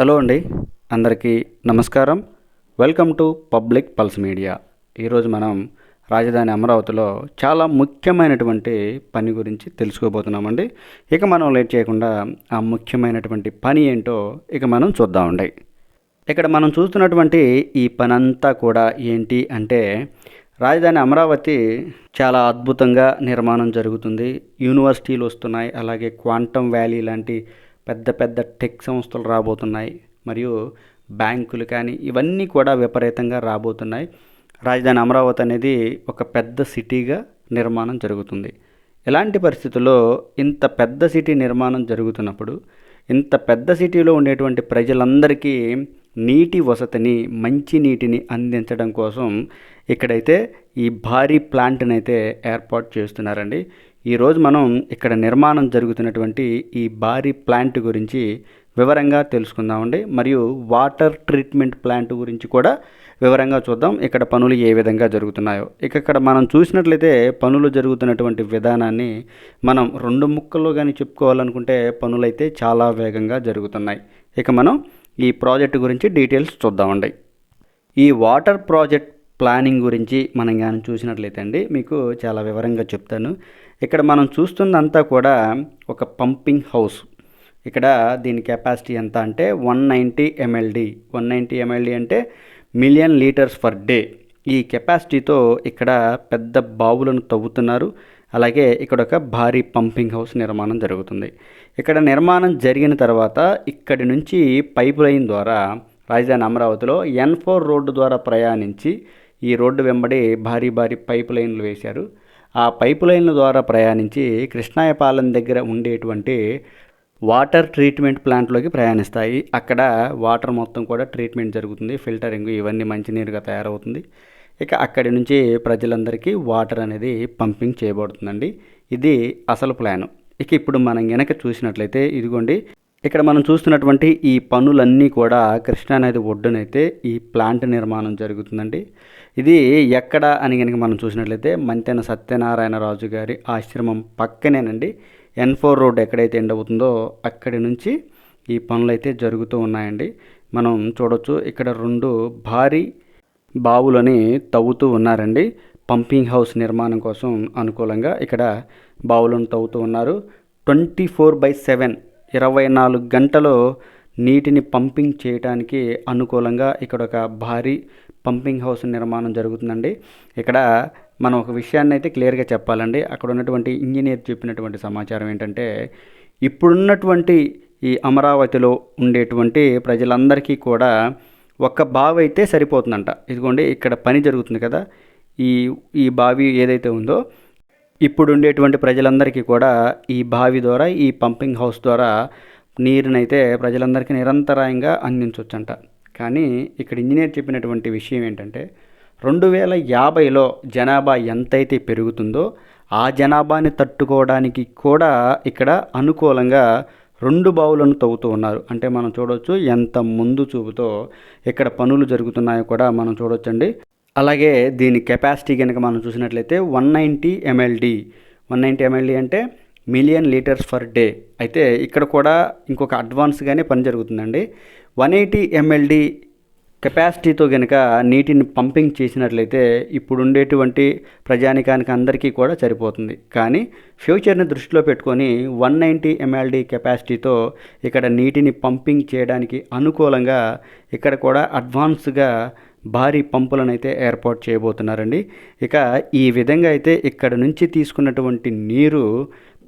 Hello అండి. అందరికీ నమస్కారం. Welcome to public pulse media. ఈరోజు మనం రాజధాని అమరావతిలో చాలా ముఖ్యమైనటువంటి పని గురించి తెలుసుకోబోతున్నామండి. ఇక మనం లేట్ చేయకుండా ఆ ముఖ్యమైనటువంటి పని ఏంటో ఇక మనం చూద్దామండి. ఇక్కడ మనం చూస్తున్నటువంటి ఈ పని అంతా కూడా ఏంటి అంటే రాజధాని అమరావతి చాలా అద్భుతంగా నిర్మాణం జరుగుతుంది. యూనివర్సిటీలు వస్తున్నాయి. అలాగే క్వాంటమ్ వ్యాలీ లాంటి పెద్ద పెద్ద టెక్ సంస్థలు రాబోతున్నాయి. మరియు బ్యాంకులు కానీ ఇవన్నీ కూడా విపరీతంగా రాబోతున్నాయి. రాజధాని అమరావతి అనేది ఒక పెద్ద సిటీగా నిర్మాణం జరుగుతుంది. ఇలాంటి పరిస్థితుల్లో ఇంత పెద్ద సిటీ నిర్మాణం జరుగుతున్నప్పుడు ఇంత పెద్ద సిటీలో ఉండేటువంటి ప్రజలందరికీ నీటి వసతిని మంచి నీటిని అందించడం కోసం ఇక్కడైతే ఈ భారీ ప్లాంట్ని అయితే ఏర్పాటు చేస్తున్నారండి. ఈరోజు మనం ఇక్కడ నిర్మాణం జరుగుతున్నటువంటి ఈ భారీ ప్లాంట్ గురించి వివరంగా తెలుసుకుందామండి. మరియు వాటర్ ట్రీట్మెంట్ ప్లాంట్ గురించి కూడా వివరంగా చూద్దాం. ఇక్కడ పనులు ఏ విధంగా జరుగుతున్నాయో. ఇక ఇక్కడ మనం చూసినట్లయితే పనులు జరుగుతున్నటువంటి విధానాన్ని మనం రెండు ముక్కల్లో కానీ చెప్పుకోవాలనుకుంటే పనులైతే చాలా వేగంగా జరుగుతున్నాయి. ఇక మనం ఈ ప్రాజెక్ట్ గురించి డీటెయిల్స్ చూద్దామండి. ఈ వాటర్ ప్రాజెక్ట్ ప్లానింగ్ గురించి మనం కానీ చూసినట్లయితే అండి మీకు చాలా వివరంగా చెప్తాను. ఇక్కడ మనం చూస్తుందంతా కూడా ఒక పంపింగ్ హౌస్. ఇక్కడ దీని కెపాసిటీ ఎంత అంటే one ninety MLD one ninety MLD అంటే మిలియన్ లీటర్స్ పర్ డే. ఈ కెపాసిటీతో ఇక్కడ పెద్ద బావులను తవ్వుతున్నారు. అలాగే ఇక్కడ ఒక భారీ పంపింగ్ హౌస్ నిర్మాణం జరుగుతుంది. ఇక్కడ నిర్మాణం జరిగిన తర్వాత ఇక్కడి నుంచి పైప్ లైన్ ద్వారా రాజధాని అమరావతిలో ఎన్ ఫోర్ రోడ్డు ద్వారా ప్రయాణించి ఈ రోడ్డు వెంబడి భారీ భారీ పైప్ లైన్లు వేశారు. ఆ పైప్ లైన్ల ద్వారా ప్రయాణించి కృష్ణాయపాలెం దగ్గర ఉండేటువంటి వాటర్ ట్రీట్మెంట్ ప్లాంట్లోకి ప్రయాణిస్తాయి. అక్కడ వాటర్ మొత్తం కూడా ట్రీట్మెంట్ జరుగుతుంది. ఫిల్టరింగ్ ఇవన్నీ మంచినీరుగా తయారవుతుంది. ఇక అక్కడి నుంచి ప్రజలందరికీ వాటర్ అనేది పంపింగ్ చేయబడుతుందండి. ఇది అసలు ప్లాను. ఇక ఇప్పుడు మనం వెనక చూసినట్లయితే ఇదిగోండి ఇక్కడ మనం చూస్తున్నటువంటి ఈ పనులన్నీ కూడా కృష్ణానది ఒడ్డునైతే ఈ ప్లాంట్ నిర్మాణం జరుగుతుందండి. ఇది ఎక్కడ అని కనుక మనం చూసినట్లయితే మంతెన సత్యనారాయణ రాజు గారి ఆశ్రమం పక్కనేనండి. ఎన్ ఫోర్ రోడ్ ఎక్కడైతే ఎండ్ అవుతుందో అక్కడి నుంచి ఈ పనులు అయితే జరుగుతూ ఉన్నాయండి. మనం చూడొచ్చు ఇక్కడ రెండు భారీ బావులని తవ్వుతూ ఉన్నారండి. పంపింగ్ హౌస్ నిర్మాణం కోసం అనుకూలంగా ఇక్కడ బావులను తవ్వుతూ ఉన్నారు. ట్వంటీ ఫోర్ బై సెవెన్ ఇరవై నాలుగు గంటలు నీటిని పంపింగ్ చేయడానికి అనుకూలంగా ఇక్కడ ఒక భారీ పంపింగ్ హౌస్ నిర్మాణం జరుగుతుందండి. ఇక్కడ మనం ఒక విషయాన్ని అయితే క్లియర్గా చెప్పాలండి. అక్కడ ఉన్నటువంటి ఇంజనీర్ చెప్పినటువంటి సమాచారం ఏంటంటే ఇప్పుడున్నటువంటి ఈ అమరావతిలో ఉండేటువంటి ప్రజలందరికీ కూడా ఒక్క బావి అయితే సరిపోతుందంట. ఇదిగోండి ఇక్కడ పని జరుగుతుంది కదా. ఈ ఈ బావి ఏదైతే ఉందో ఇప్పుడు ఉండేటువంటి ప్రజలందరికీ కూడా ఈ బావి ద్వారా ఈ పంపింగ్ హౌస్ ద్వారా నీరునైతే ప్రజలందరికీ నిరంతరాయంగా అందించవచ్చంట కానీ ఇక్కడ ఇంజనీర్ చెప్పినటువంటి విషయం ఏంటంటే రెండు వేల యాభైలో జనాభా ఎంతైతే పెరుగుతుందో ఆ జనాభాని తట్టుకోవడానికి కూడా ఇక్కడ అనుకూలంగా రెండు బావులను తవ్వుతూ ఉన్నారు. అంటే మనం చూడవచ్చు ఎంత ముందు చూపుతో ఇక్కడ పనులు జరుగుతున్నాయో కూడా మనం చూడొచ్చండి. అలాగే దీని కెపాసిటీ కనుక మనం చూసినట్లయితే one ninety MLD one ninety MLD అంటే మిలియన్ లీటర్స్ పర్ డే. అయితే ఇక్కడ కూడా ఇంకొక అడ్వాన్స్గానే పని జరుగుతుందండి. వన్ ఎయిటీ ఎంఎల్డి కెపాసిటీతో కనుక నీటిని పంపింగ్ చేసినట్లయితే ఇప్పుడు ఉండేటువంటి ప్రజానికానికి అందరికీ కూడా సరిపోతుంది. కానీ ఫ్యూచర్ని దృష్టిలో పెట్టుకొని వన్ నైంటీ ఎంఎల్డి కెపాసిటీతో ఇక్కడ నీటిని పంపింగ్ చేయడానికి అనుకూలంగా ఇక్కడ కూడా అడ్వాన్స్గా భారీ పంపులను అయితే ఏర్పాటు చేయబోతున్నారండి. ఇక ఈ విధంగా అయితే ఇక్కడ నుంచి తీసుకున్నటువంటి నీరు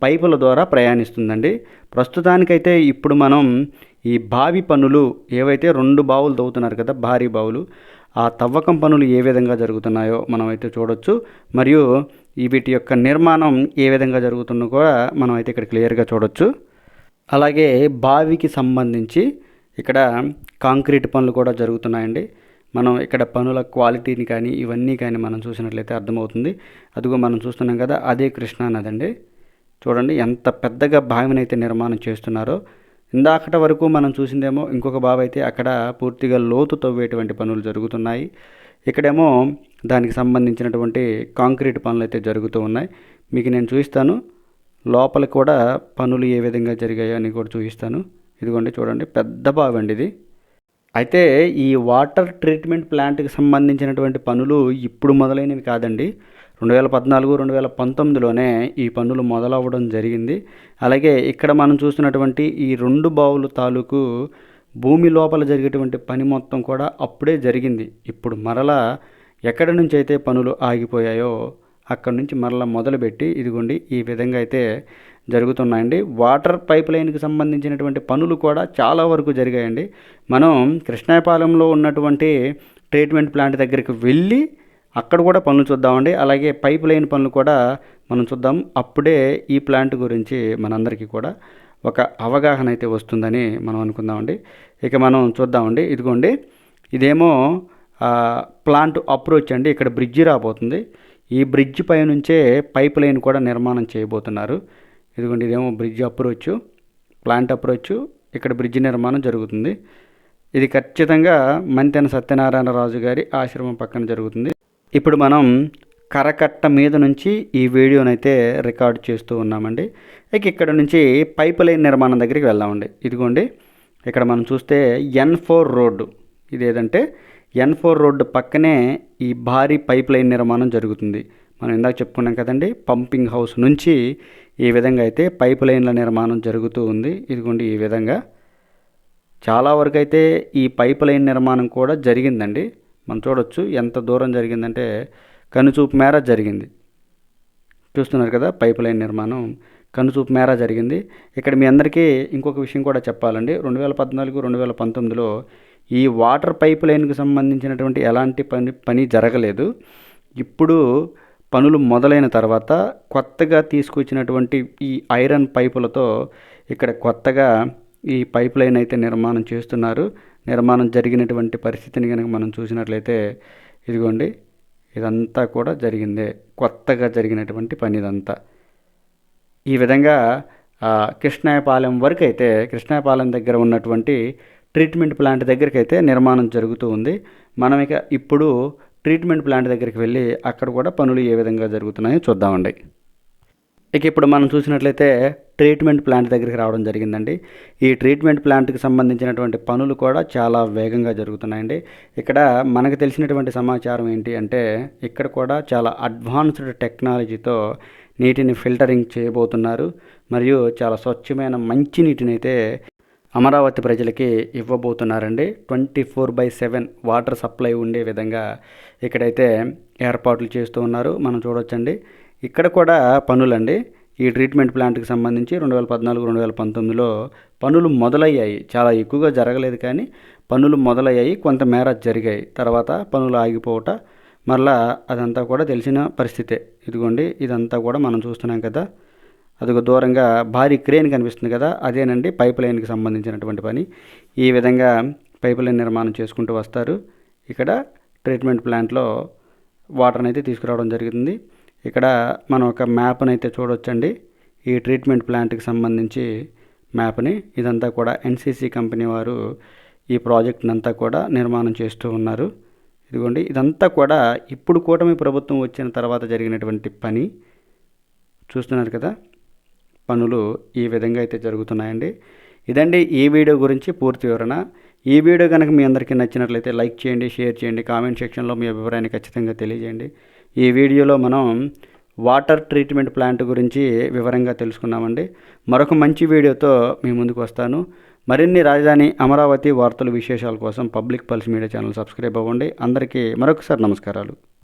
పైపుల ద్వారా ప్రయాణిస్తుందండి. ప్రస్తుతానికైతే ఇప్పుడు మనం ఈ బావి పనులు ఏవైతే రెండు బావులు తవ్వుతున్నారు కదా భారీ బావులు ఆ తవ్వకం పనులు ఏ విధంగా జరుగుతున్నాయో మనం అయితే చూడొచ్చు. మరియు ఈ వీటి యొక్క నిర్మాణం ఏ విధంగా జరుగుతుందో కూడా మనం అయితే ఇక్కడ క్లియర్గా చూడొచ్చు. అలాగే బావికి సంబంధించి ఇక్కడ కాంక్రీట్ పనులు కూడా జరుగుతున్నాయండి. మనం ఇక్కడ పనుల క్వాలిటీని కానీ ఇవన్నీ కానీ మనం చూసినట్లయితే అర్థమవుతుంది. అదిగో మనం చూస్తున్నాం కదా అదే కృష్ణా నది అండి. చూడండి ఎంత పెద్దగా బావినైతే నిర్మాణం చేస్తున్నారో. ఇందాకటి వరకు మనం చూసిందేమో ఇంకొక బావి అయితే అక్కడ పూర్తిగా లోతు తవ్వేటువంటి పనులు జరుగుతున్నాయి. ఇక్కడేమో దానికి సంబంధించినటువంటి కాంక్రీట్ పనులు అయితే జరుగుతూ ఉన్నాయి. మీకు నేను చూపిస్తాను. లోపల కూడా పనులు ఏ విధంగా జరిగాయో అని కూడా చూపిస్తాను. ఇదిగోండి చూడండి పెద్ద బావి అండి ఇది. అయితే ఈ వాటర్ ట్రీట్మెంట్ ప్లాంట్కి సంబంధించినటువంటి పనులు ఇప్పుడు మొదలైనవి కాదండి. రెండు వేల పద్నాలుగు రెండు వేల పంతొమ్మిదిలోనే ఈ పనులు మొదలవ్వడం జరిగింది. అలాగే ఇక్కడ మనం చూస్తున్నటువంటి ఈ రెండు బావులు తాలూకు భూమి లోపల జరిగేటువంటి పని మొత్తం కూడా అప్పుడే జరిగింది. ఇప్పుడు మరలా ఎక్కడి నుంచి అయితే పనులు ఆగిపోయాయో అక్కడి నుంచి మరలా మొదలుపెట్టి ఇదిగోండి ఈ విధంగా అయితే జరుగుతున్నాయండి. వాటర్ పైప్ లైన్కి సంబంధించినటువంటి పనులు కూడా చాలా వరకు జరిగాయండి. మనం కృష్ణాపాలెంలో ఉన్నటువంటి ట్రీట్మెంట్ ప్లాంట్ దగ్గరికి వెళ్ళి అక్కడ కూడా పనులు చూద్దామండి. అలాగే పైప్ లైన్ పనులు కూడా మనం చూద్దాం. అప్పుడే ఈ ప్లాంట్ గురించి మనందరికీ కూడా ఒక అవగాహన అయితే వస్తుందని మనం అనుకుందామండి. ఇక మనం చూద్దామండి. ఇదిగోండి ఇదేమో ప్లాంట్ అప్రోచ్ అండి. ఇక్కడ బ్రిడ్జి రాబోతుంది. ఈ బ్రిడ్జ్ పై నుంచే పైప్ లైన్ కూడా నిర్మాణం చేయబోతున్నారు. ఇదిగోండి ఇదేమో బ్రిడ్జ్ అప్రోచ్ ప్లాంట్ అప్రోచ్ ఇక్కడ బ్రిడ్జ్ నిర్మాణం జరుగుతుంది. ఇది ఖచ్చితంగా మంతెన సత్యనారాయణ రాజు గారి ఆశ్రమం పక్కన జరుగుతుంది. ఇప్పుడు మనం కరకట్ట మీద నుంచి ఈ వీడియోనైతే రికార్డ్ చేస్తూ ఉన్నామండి. ఇక ఇక్కడ నుంచి పైప్ లైన్ నిర్మాణం దగ్గరికి వెళ్దామండి. ఇదిగోండి ఇక్కడ మనం చూస్తే ఎన్ ఫోర్ రోడ్డు ఇది ఏదంటే ఎన్ ఫోర్ రోడ్డు పక్కనే ఈ భారీ పైప్ లైన్ నిర్మాణం జరుగుతుంది. మనం ఇందాక చెప్పుకున్నాం కదండి పంపింగ్ హౌస్ నుంచి ఈ విధంగా అయితే పైప్ లైన్ల నిర్మాణం జరుగుతూ ఉంది. ఇదిగోండి ఈ విధంగా. చాలా వరకు అయితే ఈ పైప్ లైన్ నిర్మాణం కూడా జరిగిందండి. మనం చూడొచ్చు ఎంత దూరం జరిగిందంటే కనుచూపు మేర జరిగింది. చూస్తున్నారు కదా పైప్ లైన్ నిర్మాణం కనుచూపు మేర జరిగింది. ఇక్కడ మీ అందరికీ ఇంకొక విషయం కూడా చెప్పాలండి. రెండు వేల పద్నాలుగు రెండు వేల పంతొమ్మిదిలో ఈ వాటర్ పైప్ లైన్కి సంబంధించినటువంటి ఎలాంటి పని పని జరగలేదు. ఇప్పుడు పనులు మొదలైన తర్వాత కొత్తగా తీసుకొచ్చినటువంటి ఈ ఐరన్ పైపులతో ఇక్కడ కొత్తగా ఈ పైప్ లైన్ అయితే నిర్మాణం చేస్తున్నారు. నిర్మాణం జరిగినటువంటి పరిస్థితిని కనుక మనం చూసినట్లయితే ఇదిగోండి ఇదంతా కూడా జరిగిందే. కొత్తగా జరిగినటువంటి పని ఇదంతా. ఈ విధంగా కృష్ణాయపాలెం వరకు అయితే కృష్ణాయపాలెం దగ్గర ఉన్నటువంటి ట్రీట్మెంట్ ప్లాంట్ దగ్గరికి అయితే నిర్మాణం జరుగుతూ ఉంది. మనం ఇక ఇప్పుడు ట్రీట్మెంట్ ప్లాంట్ దగ్గరికి వెళ్ళి అక్కడ కూడా పనులు ఏ విధంగా జరుగుతున్నాయో చూద్దామండి. ఇక ఇప్పుడు మనం చూసినట్లయితే ట్రీట్మెంట్ ప్లాంట్ దగ్గరికి రావడం జరిగిందండి. ఈ ట్రీట్మెంట్ ప్లాంట్కి సంబంధించినటువంటి పనులు కూడా చాలా వేగంగా జరుగుతున్నాయండి. ఇక్కడ మనకు తెలిసినటువంటి సమాచారం ఏంటి అంటే ఇక్కడ కూడా చాలా అడ్వాన్స్డ్ టెక్నాలజీతో నీటిని ఫిల్టరింగ్ చేయబోతున్నారు. మరియు చాలా స్వచ్ఛమైన మంచి నీటిని అయితే అమరావతి ప్రజలకి ఇవ్వబోతున్నారండి. Twenty four by seven water supply ఉండే విధంగా ఇక్కడైతే ఏర్పాట్లు చేస్తూ ఉన్నారు. మనం చూడొచ్చండి. ఇక్కడ కూడా పనులండి. ఈ ట్రీట్మెంట్ ప్లాంట్కి సంబంధించి రెండు వేల పద్నాలుగు రెండు వేల పంతొమ్మిదిలో పనులు మొదలయ్యాయి. చాలా ఎక్కువగా జరగలేదు కానీ పనులు మొదలయ్యాయి. కొంతమేర జరిగాయి. తర్వాత పనులు ఆగిపోవట మరలా అదంతా కూడా తెలిసిన పరిస్థితే. ఇదిగోండి ఇదంతా కూడా మనం చూస్తున్నాం కదా. అదిగో దూరంగా భారీ క్రేన్ కనిపిస్తుంది కదా అదేనండి పైప్ లైన్కి సంబంధించినటువంటి పని. ఈ విధంగా పైప్ లైన్ నిర్మాణం చేసుకుంటూ వస్తారు. ఇక్కడ ట్రీట్మెంట్ ప్లాంట్లో వాటర్ని అయితే తీసుకురావడం జరుగుతుంది. ఇక్కడ మనం ఒక మ్యాప్ని అయితే చూడొచ్చండి. ఈ ట్రీట్మెంట్ ప్లాంట్కి సంబంధించి మ్యాప్ని. ఇదంతా కూడా ఎన్సీసీ కంపెనీ వారు ఈ ప్రాజెక్ట్ని అంతా కూడా నిర్మాణం చేస్తూ ఉన్నారు. ఇదిగోండి ఇదంతా కూడా ఇప్పుడు కూటమి ప్రభుత్వం వచ్చిన తర్వాత జరిగినటువంటి పని. చూస్తున్నారు కదా? పనులు ఈ విధంగా అయితే జరుగుతున్నాయండి. ఇదండి ఈ వీడియో గురించి పూర్తి వివరణ. ఈ వీడియో కనుక మీ అందరికీ నచ్చినట్లయితే లైక్ చేయండి షేర్ చేయండి కామెంట్ సెక్షన్లో మీ అభిప్రాయాన్ని ఖచ్చితంగా తెలియజేయండి. ఈ వీడియోలో మనం వాటర్ ట్రీట్మెంట్ ప్లాంట్ గురించి వివరంగా తెలుసుకున్నామండి. మరొక మంచి వీడియోతో మీ ముందుకు వస్తాను. మరిన్ని రాజధాని అమరావతి వార్తల విశేషాల కోసం public pulse media channel subscribe అవ్వండి. అందరికీ మరొకసారి నమస్కారాలు.